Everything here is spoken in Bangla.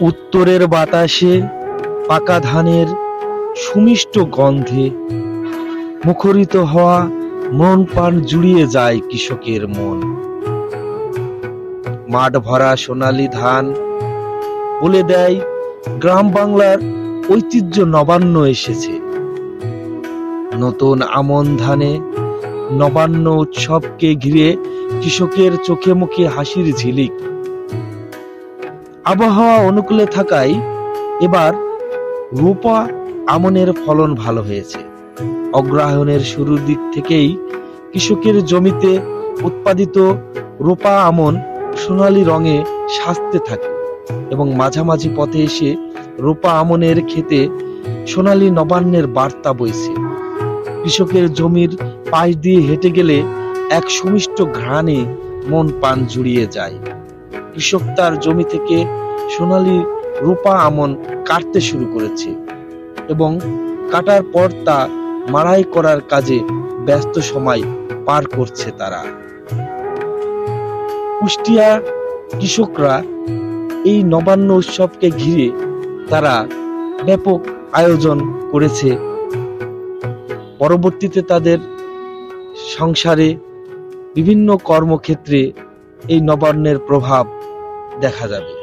উত্তরের বাতাসে পাকা ধানের সুমিষ্ট গন্ধে মুখরিত হওয়া মন প্রাণ জুড়িয়ে যায় কৃষকের মন। মাঠ ভরা সোনালী ধান বলে দেয়, গ্রাম বাংলার ঐতিহ্য নবান্ন এসেছে। নতুন আমন ধানে নবান্ন উৎসবকে ঘিরে কৃষকের চোখে মুখে হাসির ঝিলিক। আবহাওয়া অনুকূলে থাকায় এবার রূপা আমনের ফলন ভালো হয়েছে। অগ্রহায়ণের শুরুর দিক থেকেই কৃষকের জমিতে উৎপাদিত রূপা আমন সোনালী রঙে সাজতে থাকে এবং মাঝামাঝি পথে এসে রূপা আমনের খেতে সোনালী নবান্নের বার্তা বইছে। কৃষকের জমির পাশ দিয়ে হেঁটে গেলে এক সুমিষ্ট ঘ্রাণে মন পান জুড়িয়ে যায়। কৃষক তার জমি থেকে সোনালী রূপা আমন কাটতে শুরু করেছে এবং কাটার পর তা মাড়াই করার কাজে ব্যস্ত সময় পার করছে তারা। কুষ্টিয়া কৃষকরা এই নবান্ন উৎসবকে ঘিরে তারা ব্যাপক আয়োজন করেছে। পরবর্তীতে তাদের সংসারে বিভিন্ন কর্মক্ষেত্রে এই নবান্নের প্রভাব দেখা যাবে।